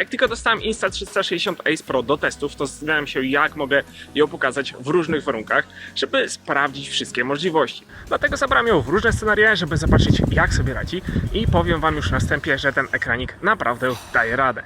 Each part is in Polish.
Jak tylko dostałem Insta360 Ace Pro do testów, to zastanawiałem się, jak mogę ją pokazać w różnych warunkach, żeby sprawdzić wszystkie możliwości. Dlatego zabrałem ją w różne scenaria, żeby zobaczyć, jak sobie radzi i powiem Wam już na wstępie, że ten ekranik naprawdę daje radę.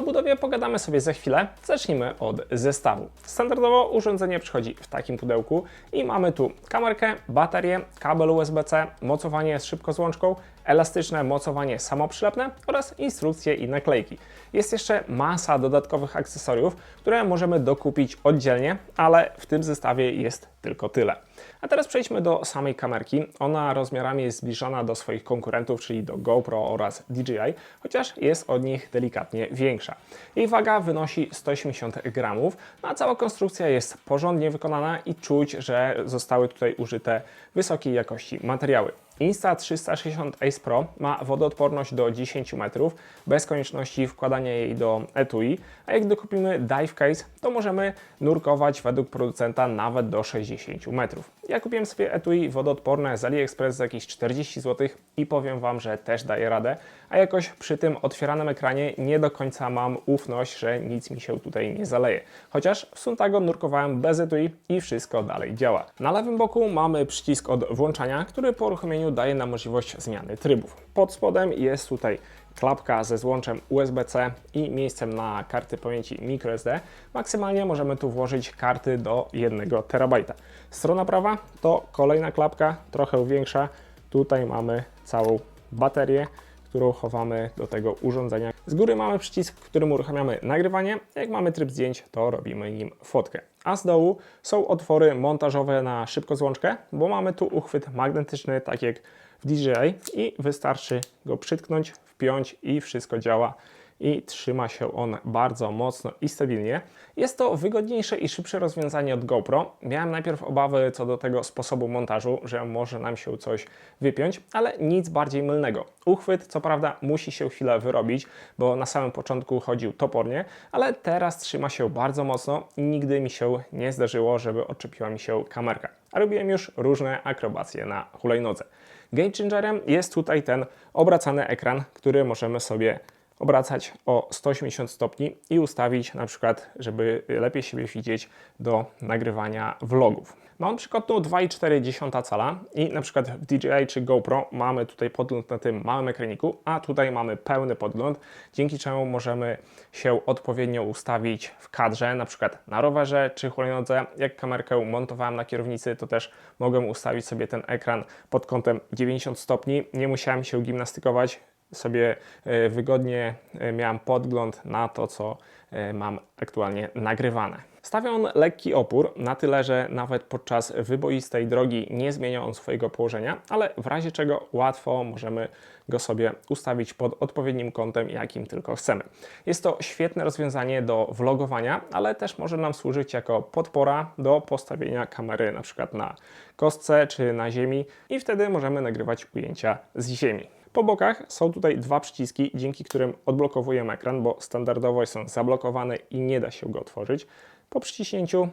O budowie pogadamy sobie za chwilę. Zacznijmy od zestawu. Standardowo urządzenie przychodzi w takim pudełku i mamy tu kamerkę, baterię, kabel USB-C, mocowanie z szybkozłączką, elastyczne mocowanie samoprzylepne oraz instrukcje i naklejki. Jest jeszcze masa dodatkowych akcesoriów, które możemy dokupić oddzielnie, ale w tym zestawie jest tylko tyle. A teraz przejdźmy do samej kamerki. Ona rozmiarami jest zbliżona do swoich konkurentów, czyli do GoPro oraz DJI, chociaż jest od nich delikatnie większa. Jej waga wynosi 180 gramów, a cała konstrukcja jest porządnie wykonana i czuć, że zostały tutaj użyte wysokiej jakości materiały. Insta360 Ace Pro ma wodoodporność do 10 metrów, bez konieczności wkładania jej do etui, a jak dokupimy dive case, to możemy nurkować według producenta nawet do 60 metrów. Ja kupiłem sobie etui wodoodporne z AliExpress za jakieś 40 zł i powiem Wam, że też daje radę, a jakoś przy tym otwieranym ekranie nie do końca mam ufność, że nic mi się tutaj nie zaleje. Chociaż w Suntago nurkowałem bez etui i wszystko dalej działa. Na lewym boku mamy przycisk od włączania, który po uruchomieniu daje nam możliwość zmiany trybów. Pod spodem jest tutaj klapka ze złączem USB-C i miejscem na karty pamięci microSD. Maksymalnie możemy tu włożyć karty do 1 terabajta. Strona prawa to kolejna klapka, trochę większa. Tutaj mamy całą baterię, którą chowamy do tego urządzenia. Z góry mamy przycisk, którym uruchamiamy nagrywanie. Jak mamy tryb zdjęć, to robimy nim fotkę. A z dołu są otwory montażowe na szybkozłączkę, bo mamy tu uchwyt magnetyczny, tak jak w DJI i wystarczy go przytknąć, wpiąć i wszystko działa i trzyma się on bardzo mocno i stabilnie. Jest to wygodniejsze i szybsze rozwiązanie od GoPro. Miałem najpierw obawy co do tego sposobu montażu, że może nam się coś wypiąć, ale nic bardziej mylnego. Uchwyt co prawda musi się chwilę wyrobić, bo na samym początku chodził topornie, ale teraz trzyma się bardzo mocno i nigdy mi się nie zdarzyło, żeby odczepiła mi się kamerka. A robiłem już różne akrobacje na hulajnodze. Game changerem jest tutaj ten obracany ekran, który możemy sobie obracać o 180 stopni i ustawić na przykład, żeby lepiej siebie widzieć do nagrywania vlogów. Mam przykładną 2,4 cala i na przykład w DJI czy GoPro mamy tutaj podgląd na tym małym ekraniku, a tutaj mamy pełny podgląd, dzięki czemu możemy się odpowiednio ustawić w kadrze, na przykład na rowerze czy hulajnodze. Jak kamerkę montowałem na kierownicy, to też mogłem ustawić sobie ten ekran pod kątem 90 stopni. Nie musiałem się gimnastykować, sobie e, wygodnie e, miałem podgląd na to, co e, mam aktualnie nagrywane. Stawia on lekki opór, na tyle, że nawet podczas wyboistej drogi nie zmienia on swojego położenia, ale w razie czego łatwo możemy go sobie ustawić pod odpowiednim kątem, jakim tylko chcemy. Jest to świetne rozwiązanie do vlogowania, ale też może nam służyć jako podpora do postawienia kamery na przykład na kostce czy na ziemi i wtedy możemy nagrywać ujęcia z ziemi. Po bokach są tutaj dwa przyciski, dzięki którym odblokowujemy ekran, bo standardowo są zablokowane i nie da się go otworzyć. Po przyciśnięciu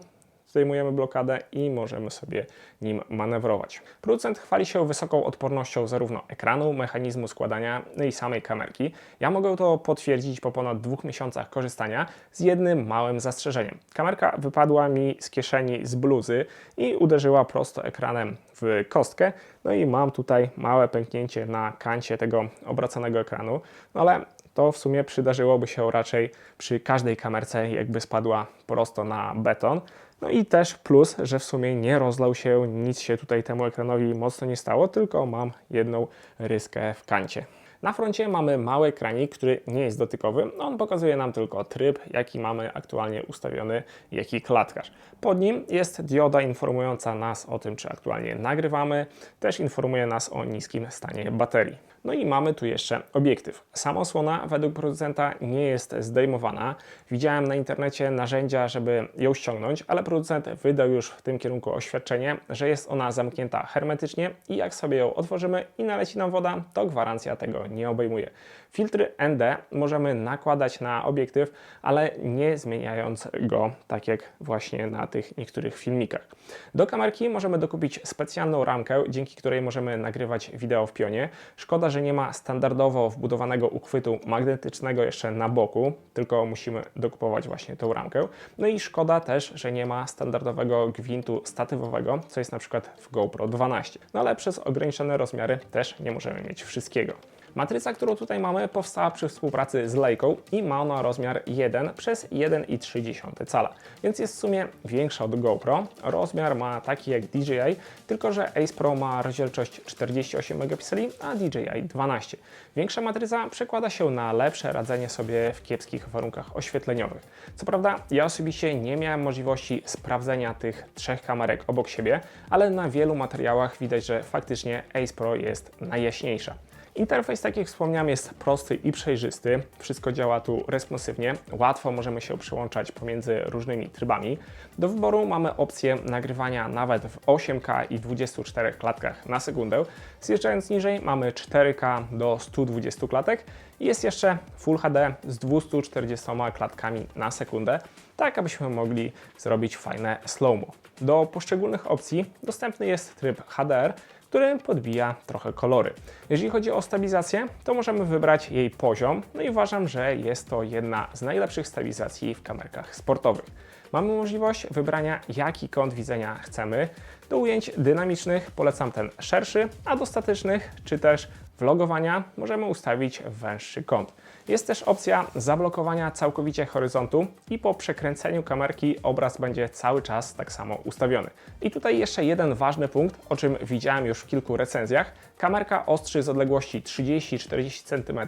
zdejmujemy blokadę i możemy sobie nim manewrować. Producent chwali się wysoką odpornością zarówno ekranu, mechanizmu składania, no i samej kamerki. Ja mogę to potwierdzić po ponad dwóch miesiącach korzystania z jednym małym zastrzeżeniem. Kamerka wypadła mi z kieszeni z bluzy i uderzyła prosto ekranem w kostkę, no i mam tutaj małe pęknięcie na kancie tego obracanego ekranu, no ale to w sumie przydarzyłoby się raczej przy każdej kamerce, jakby spadła prosto na beton. No i też plus, że w sumie nie rozlał się, nic się tutaj temu ekranowi mocno nie stało, tylko mam jedną ryskę w kancie. Na froncie mamy mały ekranik, który nie jest dotykowy. On pokazuje nam tylko tryb, jaki mamy aktualnie ustawiony, jaki klatkarz. Pod nim jest dioda informująca nas o tym, czy aktualnie nagrywamy. Też informuje nas o niskim stanie baterii. No i mamy tu jeszcze obiektyw. Sama osłona według producenta nie jest zdejmowana. Widziałem na internecie narzędzia, żeby ją ściągnąć, ale producent wydał już w tym kierunku oświadczenie, że jest ona zamknięta hermetycznie i jak sobie ją otworzymy i naleci nam woda, to gwarancja tego nie obejmuje. Filtry ND możemy nakładać na obiektyw, ale nie zmieniając go tak jak właśnie na tych niektórych filmikach. Do kamerki możemy dokupić specjalną ramkę, dzięki której możemy nagrywać wideo w pionie. Szkoda, że nie ma standardowo wbudowanego uchwytu magnetycznego jeszcze na boku, tylko musimy dokupować właśnie tą ramkę. No i szkoda też, że nie ma standardowego gwintu statywowego, co jest na przykład w GoPro 12. No ale przez ograniczone rozmiary też nie możemy mieć wszystkiego. Matryca, którą tutaj mamy, powstała przy współpracy z Leiką i ma ona rozmiar 1 przez 1,3 cala, więc jest w sumie większa od GoPro. Rozmiar ma taki jak DJI, tylko że Ace Pro ma rozdzielczość 48 megapikseli, a DJI 12. Większa matryca przekłada się na lepsze radzenie sobie w kiepskich warunkach oświetleniowych. Co prawda, ja osobiście nie miałem możliwości sprawdzenia tych trzech kamerek obok siebie, ale na wielu materiałach widać, że faktycznie Ace Pro jest najjaśniejsza. Interfejs, tak jak wspomniałem, jest prosty i przejrzysty. Wszystko działa tu responsywnie. Łatwo możemy się przełączać pomiędzy różnymi trybami. Do wyboru mamy opcję nagrywania nawet w 8K i 24 klatkach na sekundę. Zjeżdżając niżej mamy 4K do 120 klatek i jest jeszcze Full HD z 240 klatkami na sekundę, tak abyśmy mogli zrobić fajne slow-mo. Do poszczególnych opcji dostępny jest tryb HDR, który podbija trochę kolory. Jeżeli chodzi o stabilizację, to możemy wybrać jej poziom, no i uważam, że jest to jedna z najlepszych stabilizacji w kamerkach sportowych. Mamy możliwość wybrania, jaki kąt widzenia chcemy. Do ujęć dynamicznych polecam ten szerszy, a do statycznych czy też vlogowania możemy ustawić węższy kąt. Jest też opcja zablokowania całkowicie horyzontu i po przekręceniu kamerki obraz będzie cały czas tak samo ustawiony. I tutaj jeszcze jeden ważny punkt, o czym widziałem już w kilku recenzjach. Kamerka ostrzy z odległości 30-40 cm,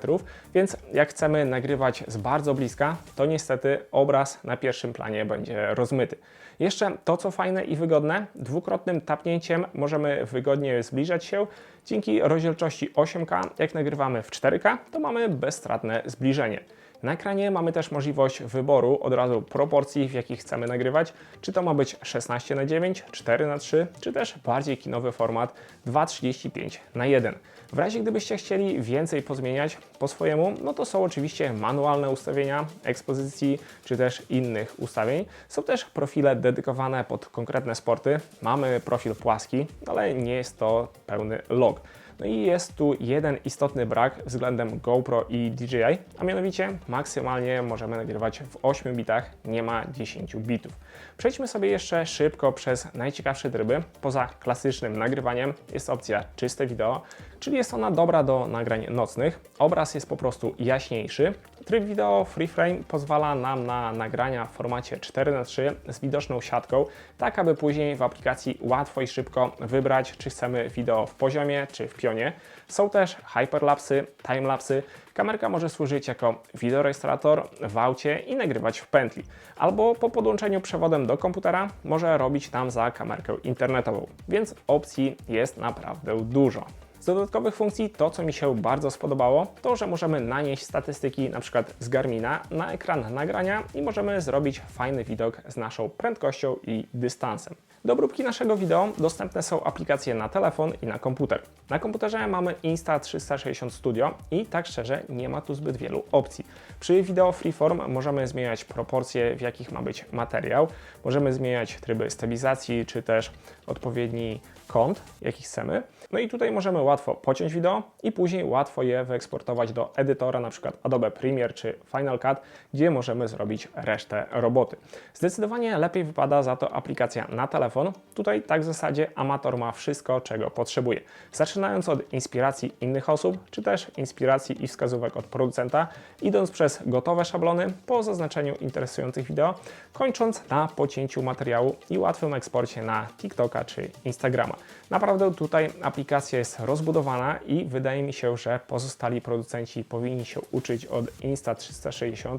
więc jak chcemy nagrywać z bardzo bliska, to niestety obraz na pierwszym planie będzie rozmyty. Jeszcze to, co fajne i wygodne, dwukrotnym tapnięciem możemy wygodnie zbliżać się. Dzięki rozdzielczości 8K, jak nagrywamy w 4K, to mamy bezstratne zbliżenie. Na ekranie mamy też możliwość wyboru od razu proporcji, w jakich chcemy nagrywać. Czy to ma być 16 na 9, 4 na 3, czy też bardziej kinowy format 2,35 na 1. W razie gdybyście chcieli więcej pozmieniać po swojemu, no to są oczywiście manualne ustawienia ekspozycji, czy też innych ustawień. Są też profile dedykowane pod konkretne sporty. Mamy profil płaski, ale nie jest to pełny log. No i jest tu jeden istotny brak względem GoPro i DJI, a mianowicie maksymalnie możemy nagrywać w 8 bitach, nie ma 10 bitów. Przejdźmy sobie jeszcze szybko przez najciekawsze tryby. Poza klasycznym nagrywaniem jest opcja czyste wideo, czyli jest ona dobra do nagrań nocnych. Obraz jest po prostu jaśniejszy. Tryb wideo Free Frame pozwala nam na nagrania w formacie 4x3 z widoczną siatką, tak aby później w aplikacji łatwo i szybko wybrać, czy chcemy wideo w poziomie, czy w pionie. Są też hyperlapsy, timelapsy. Kamerka może służyć jako wideorejestrator w aucie i nagrywać w pętli. Albo po podłączeniu przewodem do komputera może robić tam za kamerkę internetową. Więc opcji jest naprawdę dużo. Z dodatkowych funkcji to, co mi się bardzo spodobało, to, że możemy nanieść statystyki np. z Garmina na ekran nagrania i możemy zrobić fajny widok z naszą prędkością i dystansem. Do obróbki naszego wideo dostępne są aplikacje na telefon i na komputer. Na komputerze mamy Insta360 Studio i tak szczerze nie ma tu zbyt wielu opcji. Przy wideo freeform możemy zmieniać proporcje, w jakich ma być materiał, możemy zmieniać tryby stabilizacji czy też odpowiedni kąt, jaki chcemy. No i tutaj możemy łatwo pociąć wideo i później łatwo je wyeksportować do edytora, na przykład Adobe Premiere czy Final Cut, gdzie możemy zrobić resztę roboty. Zdecydowanie lepiej wypada za to aplikacja na telefon. Tutaj tak w zasadzie amator ma wszystko, czego potrzebuje. Zaczynając od inspiracji innych osób, czy też inspiracji i wskazówek od producenta, idąc przez gotowe szablony po zaznaczeniu interesujących wideo, kończąc na pocięciu materiału i łatwym eksporcie na TikToka czy Instagrama. Naprawdę tutaj aplikacja jest rozbudowana i wydaje mi się, że pozostali producenci powinni się uczyć od Insta360,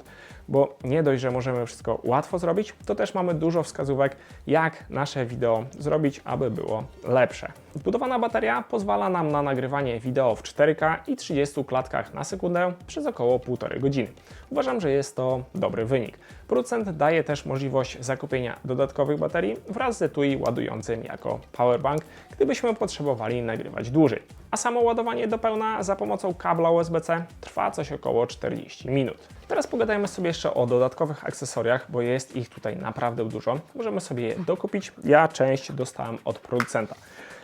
bo nie dość, że możemy wszystko łatwo zrobić, to też mamy dużo wskazówek, jak nasze wideo zrobić, aby było lepsze. Wbudowana bateria pozwala nam na nagrywanie wideo w 4K i 30 klatkach na sekundę przez około 1,5 godziny. Uważam, że jest to dobry wynik. Producent daje też możliwość zakupienia dodatkowych baterii wraz z etui ładującym jako powerbank, gdybyśmy potrzebowali nagrywać dłużej. A samo ładowanie do pełna za pomocą kabla USB-C trwa coś około 40 minut. Teraz pogadajmy sobie jeszcze o dodatkowych akcesoriach, bo jest ich tutaj naprawdę dużo. Możemy sobie je dokupić. Ja część dostałem od producenta.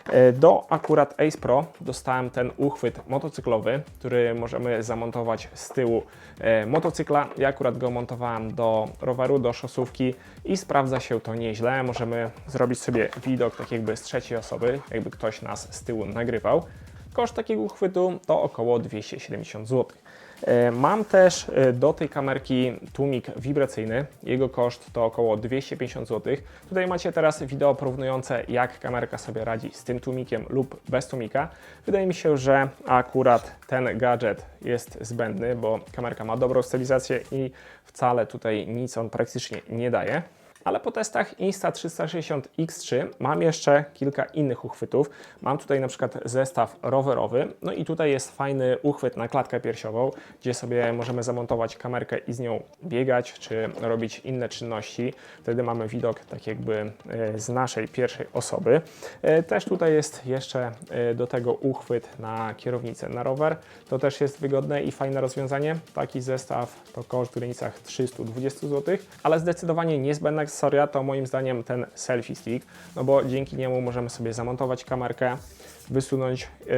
E, Do akurat Ace Pro dostałem ten uchwyt motocyklowy, który możemy zamontować z tyłu e, motocykla. Ja akurat go montowałem do roweru, do szosówki i sprawdza się to nieźle. Możemy zrobić sobie widok tak jakby z trzeciej osoby, jakby ktoś nas z tyłu nagrywał. Koszt takiego uchwytu to około 270 zł. E, Mam też e, do tej kamerki tłumik wibracyjny. Jego koszt to około 250 zł. Tutaj macie teraz wideo porównujące, jak kamerka sobie radzi z tym tłumikiem lub bez tłumika. Wydaje mi się, że akurat ten gadżet jest zbędny, bo kamerka ma dobrą stabilizację i wcale tutaj nic on praktycznie nie daje. Ale po testach Insta360X3 mam jeszcze kilka innych uchwytów. Mam tutaj na przykład zestaw rowerowy, no i tutaj jest fajny uchwyt na klatkę piersiową, gdzie sobie możemy zamontować kamerkę i z nią biegać, czy robić inne czynności. Wtedy mamy widok tak jakby e, z naszej pierwszej osoby. E, Też tutaj jest jeszcze e, do tego uchwyt na kierownicę na rower. To też jest wygodne i fajne rozwiązanie. Taki zestaw to koszt w granicach 320 zł, ale zdecydowanie niezbędna akcesoria to moim zdaniem ten selfie stick, no bo dzięki niemu możemy sobie zamontować kamerkę, wysunąć, yy,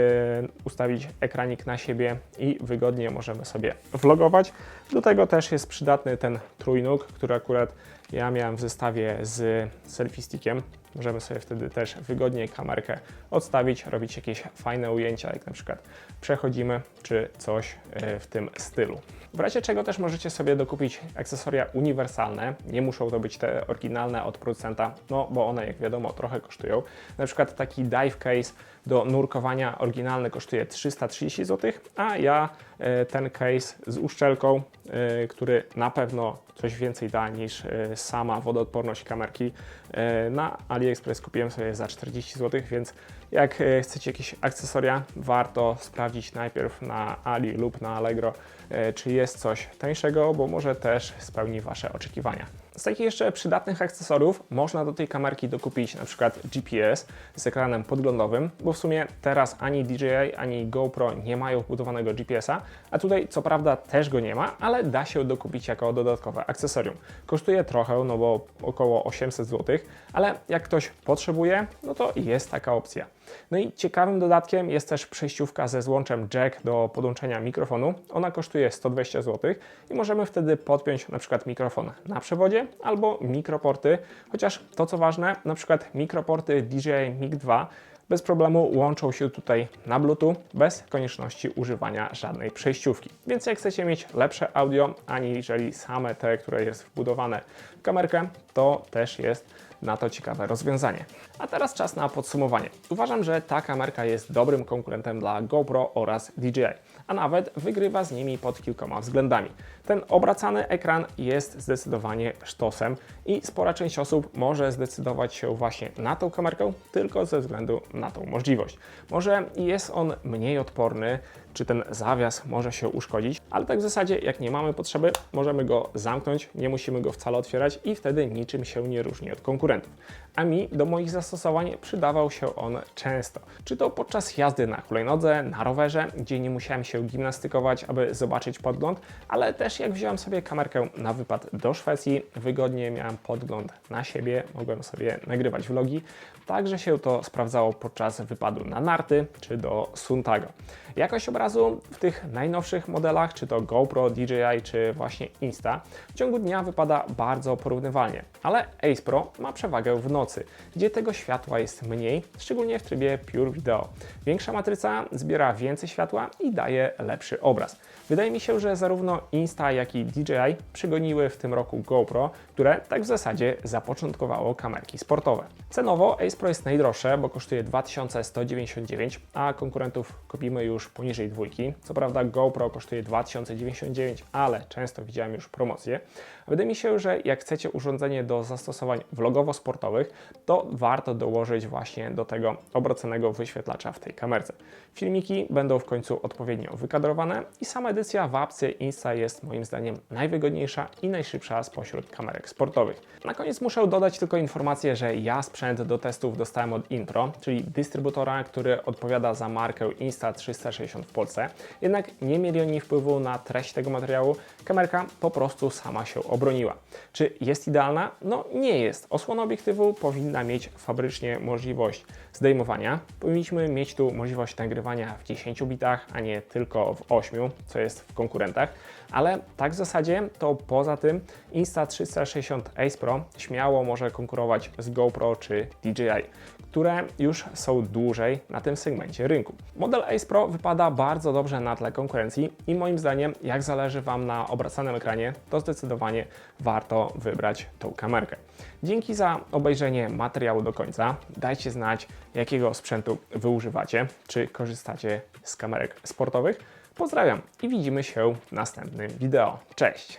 ustawić ekranik na siebie i wygodnie możemy sobie vlogować. Do tego też jest przydatny ten trójnóg, który akurat ja miałem w zestawie z selfie stickiem. Możemy sobie wtedy też wygodnie kamerkę odstawić, robić jakieś fajne ujęcia, jak na przykład przechodzimy, czy coś yy, w tym stylu. W razie czego też możecie sobie dokupić akcesoria uniwersalne. Nie muszą to być te oryginalne od producenta, no bo one, jak wiadomo, trochę kosztują. Na przykład taki dive case do nurkowania oryginalny kosztuje 330 zł, a ja e, ten case z uszczelką, e, który na pewno coś więcej da niż e, sama wodoodporność kamerki, e, na AliExpress kupiłem sobie za 40 zł, więc jak e, chcecie jakieś akcesoria, warto sprawdzić najpierw na Ali lub na Allegro, e, czy jest coś tańszego, bo może też spełni Wasze oczekiwania. Z takich jeszcze przydatnych akcesoriów można do tej kamerki dokupić na przykład GPS z ekranem podglądowym, bo w sumie teraz ani DJI, ani GoPro nie mają wbudowanego GPS-a, a tutaj co prawda też go nie ma, ale da się dokupić jako dodatkowe akcesorium. Kosztuje trochę, no bo około 800 zł, ale jak ktoś potrzebuje, no to jest taka opcja. No i ciekawym dodatkiem jest też przejściówka ze złączem jack do podłączenia mikrofonu. Ona kosztuje 120 zł i możemy wtedy podpiąć na przykład mikrofon na przewodzie albo mikroporty, chociaż to co ważne, na przykład mikroporty DJI Mic 2 bez problemu łączą się tutaj na Bluetooth bez konieczności używania żadnej przejściówki. Więc jak chcecie mieć lepsze audio, aniżeli same te, które jest wbudowane w kamerkę, to też jest na to ciekawe rozwiązanie. A teraz czas na podsumowanie. Uważam, że ta kamerka jest dobrym konkurentem dla GoPro oraz DJI, a nawet wygrywa z nimi pod kilkoma względami. Ten obracany ekran jest zdecydowanie sztosem i spora część osób może zdecydować się właśnie na tą kamerkę tylko ze względu na tą możliwość. Może jest on mniej odporny, czy ten zawias może się uszkodzić, ale tak w zasadzie jak nie mamy potrzeby, możemy go zamknąć, nie musimy go wcale otwierać i wtedy niczym się nie różni od konkurentów. A mi do moich zastosowań przydawał się on często. Czy to podczas jazdy na hulajnodze, na rowerze, gdzie nie musiałem się gimnastykować, aby zobaczyć podgląd, ale też jak wziąłem sobie kamerkę na wypad do Szwecji, wygodnie miałem podgląd na siebie, mogłem sobie nagrywać vlogi. Także się to sprawdzało podczas wypadu na narty czy do Suntago. Jakość obrazu w tych najnowszych modelach, czy to GoPro, DJI, czy właśnie Insta, w ciągu dnia wypada bardzo porównywalnie, ale Ace Pro ma przewagę w nocy, gdzie tego światła jest mniej, szczególnie w trybie Pure Video. Większa matryca zbiera więcej światła i daje lepszy obraz. Wydaje mi się, że zarówno Insta, jak i DJI przegoniły w tym roku GoPro, które tak w zasadzie zapoczątkowało kamerki sportowe. Cenowo Ace Pro jest najdroższe, bo kosztuje 2199, a konkurentów kupimy już poniżej dwójki. Co prawda GoPro kosztuje 2099, ale często widziałem już promocje. Wydaje mi się, że jak chcecie urządzenie do zastosowań vlogowych, standardowo-sportowych, to warto dołożyć właśnie do tego obroconego wyświetlacza w tej kamerce. Filmiki będą w końcu odpowiednio wykadrowane i sama edycja w apce Insta jest moim zdaniem najwygodniejsza i najszybsza spośród kamerek sportowych. Na koniec muszę dodać tylko informację, że ja sprzęt do testów dostałem od Intro, czyli dystrybutora, który odpowiada za markę Insta360 w Polsce. Jednak nie mieli oni wpływu na treść tego materiału. Kamerka po prostu sama się obroniła. Czy jest idealna? No nie jest. Osłona obiektywu powinna mieć fabrycznie możliwość zdejmowania. Powinniśmy mieć tu możliwość nagrywania w 10 bitach, a nie tylko w 8, co jest w konkurentach. Ale tak w zasadzie to poza tym Insta360 Ace Pro śmiało może konkurować z GoPro czy DJI, które już są dłużej na tym segmencie rynku. Model Ace Pro wypada bardzo dobrze na tle konkurencji i moim zdaniem, jak zależy Wam na obracanym ekranie, to zdecydowanie warto wybrać tą kamerkę. Dzięki za obejrzenie materiału do końca. Dajcie znać, jakiego sprzętu Wy używacie, czy korzystacie z kamerek sportowych. Pozdrawiam i widzimy się w następnym wideo. Cześć!